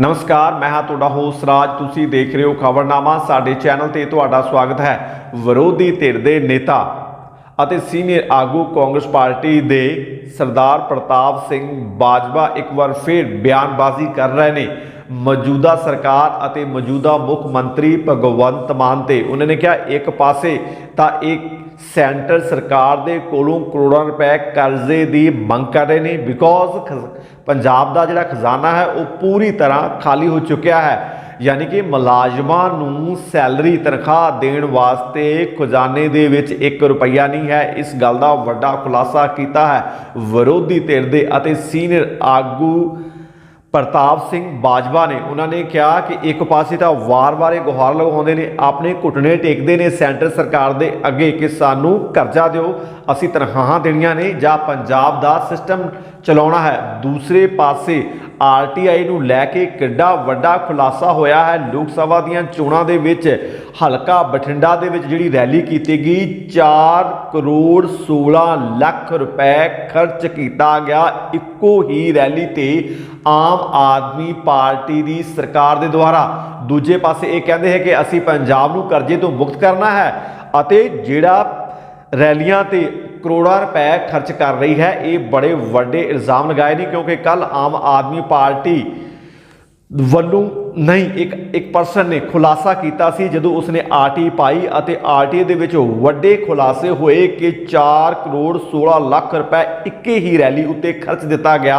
ਨਮਸਕਾਰ, ਮੈਂ ਹਾਂ ਤੁਹਾਡਾ ਹੋਸਟ ਰਾਜ। ਤੁਸੀਂ ਦੇਖ ਰਹੇ ਹੋ ਖਬਰਨਾਮਾ। ਸਾਡੇ ਚੈਨਲ ਤੇ ਤੁਹਾਡਾ ਸਵਾਗਤ ਹੈ। ਵਿਰੋਧੀ ਧਿਰ ਦੇ ਨੇਤਾ ਅਤੇ ਸੀਨੀਅਰ ਆਗੂ ਕਾਂਗਰਸ ਪਾਰਟੀ ਦੇ ਸਰਦਾਰ ਪ੍ਰਤਾਪ ਸਿੰਘ ਬਾਜਵਾ ਇੱਕ ਵਾਰ ਫਿਰ ਬਿਆਨਬਾਜ਼ੀ ਕਰ ਰਹੇ ਨੇ। ਮੌਜੂਦਾ ਸਰਕਾਰ ਅਤੇ ਮੌਜੂਦਾ ਮੁੱਖ ਮੰਤਰੀ ਭਗਵੰਤ ਮਾਨ ਤੇ ਉਹਨਾਂ ਨੇ ਕਿਹਾ, ਇੱਕ ਪਾਸੇ ਤਾਂ ਇੱਕ ਸੈਂਟਰ ਸਰਕਾਰ ਦੇ ਕੋਲੋਂ ਕਰੋੜਾਂ ਰੁਪਏ ਕਰਜ਼ੇ ਦੀ ਮੰਗ ਕਰ ਰਹੇ ਨੇ ਬਿਕੋਜ਼ ਪੰਜਾਬ ਦਾ ਜਿਹੜਾ ਖਜ਼ਾਨਾ ਹੈ, ਉਹ ਪੂਰੀ ਤਰ੍ਹਾਂ ਖਾਲੀ ਹੋ ਚੁੱਕਿਆ ਹੈ। ਯਾਨੀ ਕਿ ਮੁਲਾਜ਼ਮਾਂ ਨੂੰ ਸੈਲਰੀ ਤਨਖਾਹ ਦੇਣ ਵਾਸਤੇ ਖਜ਼ਾਨੇ ਦੇ ਵਿੱਚ 1 ਰੁਪਈਆ ਨਹੀਂ ਹੈ। ਇਸ ਗੱਲ ਦਾ ਵੱਡਾ ਖੁਲਾਸਾ ਕੀਤਾ ਹੈ। ਵਿਰੋਧੀ ਧਿਰ ਦੇ ਅਤੇ ਸੀਨੀਅਰ ਆਗੂ ਪ੍ਰਤਾਪ ਸਿੰਘ ਬਾਜਵਾ ਨੇ। ਉਹਨਾਂ ਨੇ ਕਿਹਾ ਕਿ ਇੱਕ ਪਾਸੇ ਤਾਂ ਵਾਰ-ਵਾਰ ਇਹ ਗੁਹਾਰ ਲਗਾਉਂਦੇ ਨੇ, ਆਪਣੇ ਘੁੱਟਣੇ ਟੇਕਦੇ ਨੇ, ਸੈਂਟਰ ਸਰਕਾਰ ਦੇ ਅੱਗੇ ਕਿ ਸਾਨੂੰ ਕਰਜ਼ਾ ਦਿਓ, ਅਸੀਂ ਤਨਖਾਹਾਂ ਦੇਣੀਆਂ ਨੇ ਜਾਂ ਪੰਜਾਬ ਦਾ ਸਿਸਟਮ ਚਲਾਉਣਾ ਹੈ। ਦੂਸਰੇ ਪਾਸੇ ਆਰਟੀਆਈ ਨੂੰ ਲੈ ਕੇ ਕਿੱਡਾ ਵੱਡਾ ਖੁਲਾਸਾ ਹੋਇਆ ਹੈ। ਲੋਕ ਸਭਾ ਦੀਆਂ ਚੋਣਾਂ ਦੇ ਵਿੱਚ ਹਲਕਾ ਬਠਿੰਡਾ ਦੇ ਵਿੱਚ ਜਿਹੜੀ ਰੈਲੀ ਕੀਤੀ ਗਈ 4 ਕਰੋੜ 16 ਲੱਖ ਰੁਪਏ ਖਰਚ ਕੀਤਾ ਗਿਆ। ਇੱਕੋ ਹੀ ਰੈਲੀ ਤੇ ਆਮ ਆਦਮੀ ਪਾਰਟੀ ਦੀ ਸਰਕਾਰ ਦੇ ਦੁਆਰਾ। ਦੂਜੇ ਪਾਸੇ ਇਹ ਕਹਿੰਦੇ ਹੈ ਕਿ ਅਸੀਂ ਪੰਜਾਬ ਨੂੰ ਕਰਜ਼ੇ ਤੋਂ ਮੁਕਤ ਕਰਨਾ ਹੈ ਅਤੇ ਜਿਹੜਾ ਰੈਲੀਆਂ ਤੇ ਕਰੋੜਾਂ ਰੁਪਏ ਖਰਚ ਕਰ ਰਹੀ ਹੈ। ਇਹ ਬੜੇ ਵੱਡੇ ਇਲਜ਼ਾਮ ਲਗਾਏ ਨੇ ਕਿਉਂਕਿ ਕੱਲ ਆਮ ਆਦਮੀ ਪਾਰਟੀ ਵੱਲੋਂ ਨਹੀਂ, ਇੱਕ ਇੱਕ ਪਰਸਨ ਨੇ ਖੁਲਾਸਾ ਕੀਤਾ ਸੀ ਜਦੋਂ ਉਸਨੇ ਆਰਟੀ ਪਾਈ ਅਤੇ ਆਰਟੀ ਦੇ ਵਿੱਚ ਵੱਡੇ ਖੁਲਾਸੇ ਹੋਏ ਕਿ 4 ਕਰੋੜ 16 ਲੱਖ ਰੁਪਏ ਇੱਕੇ ਹੀ ਰੈਲੀ ਉੱਤੇ ਖਰਚ ਦਿੱਤਾ ਗਿਆ।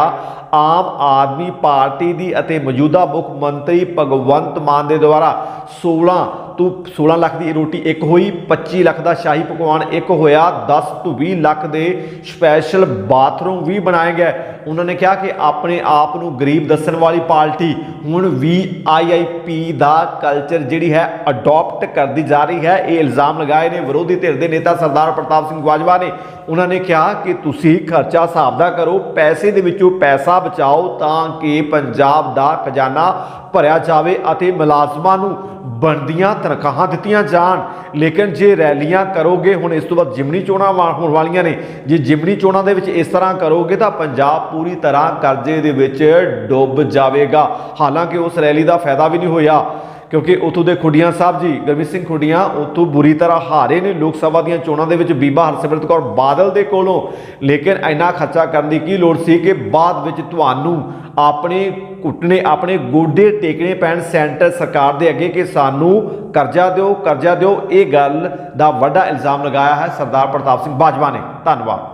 ਆਮ ਆਦਮੀ ਪਾਰਟੀ ਦੀ ਅਤੇ ਮੌਜੂਦਾ ਮੁੱਖ ਮੰਤਰੀ ਭਗਵੰਤ ਮਾਨ ਦੇ ਦੁਆਰਾ 16 ਤੋਂ 16 ਲੱਖ ਦੀ ਰੋਟੀ ਇੱਕ ਹੋਈ 25 ਲੱਖ ਦਾ ਸ਼ਾਹੀ ਪਕਵਾਨ ਇੱਕ ਹੋਇਆ 10 ਤੋਂ 20 ਲੱਖ ਦੇ ਸਪੈਸ਼ਲ ਬਾਥਰੂਮ ਵੀ ਬਣਾਏ ਗਏ। ਉਹਨਾਂ ਨੇ ਕਿਹਾ ਕਿ ਆਪਣੇ ਆਪ ਨੂੰ ਗਰੀਬ ਦੱਸਣ ਵਾਲੀ ਪਾਰਟੀ ਹੁਣ ਵੀ ਆਈਆਈਪੀ ਦਾ ਕਲਚਰ ਜਿਹੜੀ ਹੈ ਅਡਾਪਟ ਕਰਦੀ ਜਾ ਰਹੀ ਹੈ। ਇਹ ਇਲਜ਼ਾਮ ਲਗਾਏ ਨੇ, ਵਿਰੋਧੀ ਧਿਰ ਦੇ ਨੇਤਾ ਸਰਦਾਰ ਪ੍ਰਤਾਪ ਸਿੰਘ ਬਾਜਵਾ ਨੇ। ਉਹਨਾਂ ਨੇ ਕਿਹਾ ਕਿ ਤੁਸੀਂ ਖਰਚਾ ਹਿਸਾਬ ਦਾ ਕਰੋ, ਪੈਸੇ ਦੇ ਵਿੱਚੋਂ ਪੈਸਾ ਬਚਾਓ ਤਾਂ ਕਿ ਪੰਜਾਬ ਦਾ ਖਜ਼ਾਨਾ ਭਰਿਆ ਜਾਵੇ ਅਤੇ ਮੁਲਾਜ਼ਮਾਂ ਨੂੰ ਬਣਦੀਆਂ ਤਨਖਾਹਾਂ ਦਿੱਤੀਆਂ ਜਾਣ। ਲੇਕਿਨ ਜੇ ਰੈਲੀਆਂ ਕਰੋਗੇ, ਹੁਣ ਇਸ ਤੋਂ ਬਾਅਦ ਜਿਮਨੀ ਚੋਣਾਂ ਵਾ- ਹੋਣ ਵਾਲੀਆਂ ਨੇ। ਜੇ ਜਿਮਨੀ ਚੋਣਾਂ ਦੇ ਵਿੱਚ ਇਸ ਤਰ੍ਹਾਂ ਕਰੋਗੇ ਤਾਂ ਪੰਜਾਬ ਪੂਰੀ ਤਰ੍ਹਾਂ ਕਰਜ਼ੇ ਦੇ ਵਿੱਚ ਡੁੱਬ ਜਾਵੇਗਾ। ਹਾਲਾਂਕਿ ਉਸ ਰੈਲੀ ਦਾ ਫਾਇਦਾ ਵੀ ਨਹੀਂ ਹੋਇਆ। ਕਿਉਂਕਿ ਉਥੋਂ ਦੇ ਖੁੱਡੀਆਂ ਸਾਹਿਬ ਜੀ, ਗੁਰਮੀਤ ਸਿੰਘ ਖੁੱਡੀਆਂ, ਉਥੋਂ ਬੁਰੀ ਤਰ੍ਹਾਂ ਹਾਰੇ ਨੇ ਲੋਕ ਸਭਾ ਦੀਆਂ ਚੋਣਾਂ ਦੇ ਵਿੱਚ, ਬੀਬਾ ਹਰਸਿਮਰਤ ਕੌਰ ਬਾਦਲ ਦੇ ਕੋਲੋਂ। ਲੇਕਿਨ ਇੰਨਾ ਖਰਚਾ ਕਰਨ ਦੀ ਕੀ ਲੋੜ ਸੀ ਕਿ ਬਾਅਦ ਵਿੱਚ ਤੁਹਾਨੂੰ ਆਪਣੇ ਘੁੱਟਨੇ ਆਪਣੇ ਗੋਡੇ ਟੇਕਣੇ ਪੈਣ ਸੈਂਟਰ ਸਰਕਾਰ ਦੇ ਅੱਗੇ ਕਿ ਸਾਨੂੰ ਕਰਜ਼ਾ ਦਿਓ ਕਰਜ਼ਾ ਦਿਓ। ਇਹ ਗੱਲ ਦਾ ਵੱਡਾ ਇਲਜ਼ਾਮ ਲਗਾਇਆ ਹੈ ਸਰਦਾਰ ਪ੍ਰਤਾਪ ਸਿੰਘ ਬਾਜਵਾ ਨੇ। ਧੰਨਵਾਦ।